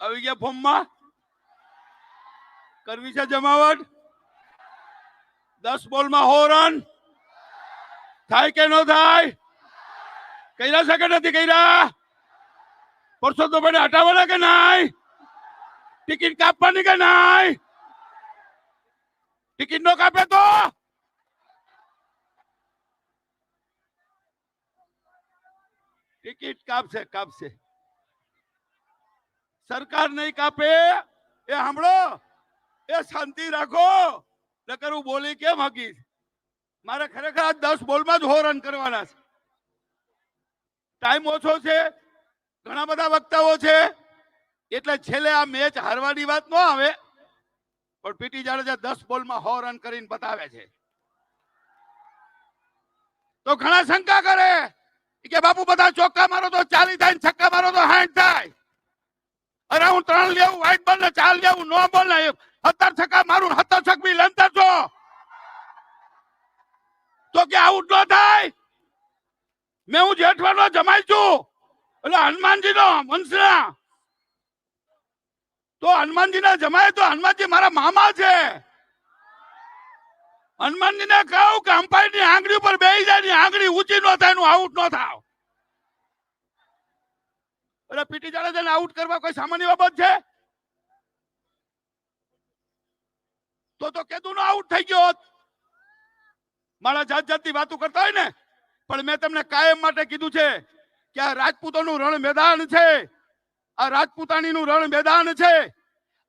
આવી ગયા ફોર્મમાં? કરવી છે જમાવટ? દસ બોલમાં હો રન થાય કે ન થાય? કર્યા છે કે નથી કર્યા? પરસોત્તમ ભાઈને હટાવવાના કે નહીં? ટિકિટ કાપવાની કે નહીં? ટિકિટ નો કાપે તો? ટિકિટ કાપશે કાપશે. સરકાર નહીં કાપે, એ સાંભળો, એ શાંતિ રાખો, નકર હું બોલી કેમ હકી મારે ખરેખર આ દસ બોલમાં જ હોરન કરવાના છે. ટાઈમ ઓછો છે, ઘણા બધા વક્તાઓ છે, એટલે છેલ્લે આ મેચ હારવાની વાત ન આવે, પણ પીટી જાડેજા દસ બોલમાં હો રન કરીને બતાવે છે. તો ઘણા શંકા કરે, કે બાપુ બધા ચોક્કા મારો તો ચાલી થાય છક્કા મારો તો અરે લેવું, વાઈટ બોલ ને ચાલ લેવું, નો બોલ. ને સત્તર છકા મારું હતર છક બી લંતર છો તો કે આઉટ ન થાય. મેં હું જેઠવાનો જમાઈ છું. એટલે હનુમાનજી નો વંશના. તો હનુમાનજી ને જમાય તો હનુમાનજી મારા મામા છે. હનુમાનજી ને કહું કે અંપાયરની આંગળી ઉપર બેસી જાય ની આંગળી ઊંચી ન થાયનું આઉટ ન થાવ. એટલે પીટી જાડેજાને આઉટ કરવા કોઈ સામાન્ય બાબત છે? તો તો કેદું નો આઉટ થઈ ગયો. મારા જાત જાતની વાતો કરતા હોય ને, પણ મેં તમને કાયમ માટે કીધું છે કે આ રાજપૂતોનું રણ મેદાન છે. આ રાજપૂતાણીનું રણ મેદાન છે.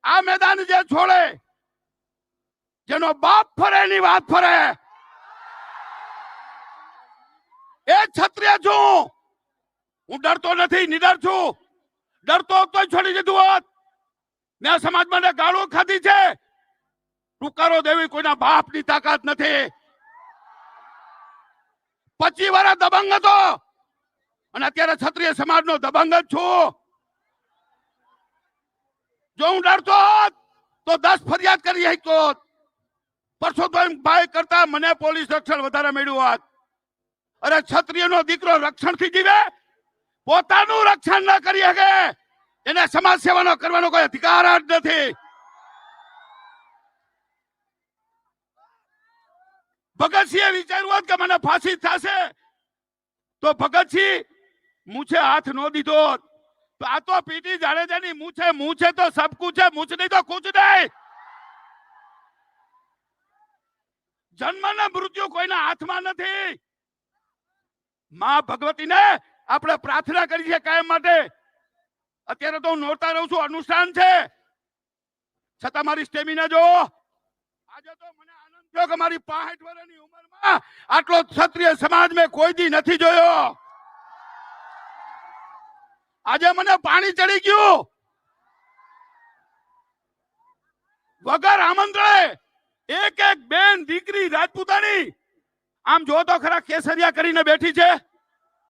આ મેદાન જે છોડે, જેનો બાપ ફરે એની વાત ફરે. એ ક્ષત્રિય છું. હું ડરતો નથી, નિડર છું. ડરતો તો છોડી દીધું હોત. મેં સમાજ માટે ગાળો ખાધી છે. ટુકારો દેવી કોઈના બાપની તાકાત નથી. પચી વાર દબંગ હતો. અને અત્યારે ક્ષત્રિય સમાજનો દબંગ જ છું. જો હું ડરતો હોત, તો દસ ફરિયાદ કરી શકતો. હોત પરસોત્તમ ભાઈ કરતા મને પોલીસ રક્ષણ વધારે મળ્યું હોત. અરે ક્ષત્રિયનો દીકરો રક્ષણથી જીવે પોતાનું રક્ષણ ન કરી શકે. એને સમાજ સેવાનો કરવાનો કોઈ અધિકાર જ નથી. ભગતસિંહે વિચાર્યું હોત કે મને ફાંસી થશે, તો ભગતસિંહ મૂછે હાથ નો દીધો તો આ તો પીટી જાડેજાની મૂછે મૂછે તો સબ કુછે મૂછ નહીં તો કુછ નહીં. જન્મ ને મૃત્યુ કોઈના હાથમાં નથી. માં ભગવતીને આપણે પ્રાર્થના કરી છે કાયમ માટે. અત્યારે તો હું નોરતા રહું છું, અનુષ્ઠાન છે. છતાં મારી સ્ટેમિના જો આજે તો મને આનંદ થયો કે મારી 65 વર્ષની ઉંમરમાં આટલો ક્ષત્રિય સમાજ મેં કોઈ દી નથી જોયો. આજે મને પાણી ચડી ગયું. વગર આમંત્રણે એક એક બેન દીકરી રાજપૂતાની. આમ જો તો ખરા કેસરિયા કરીને બેઠી છે.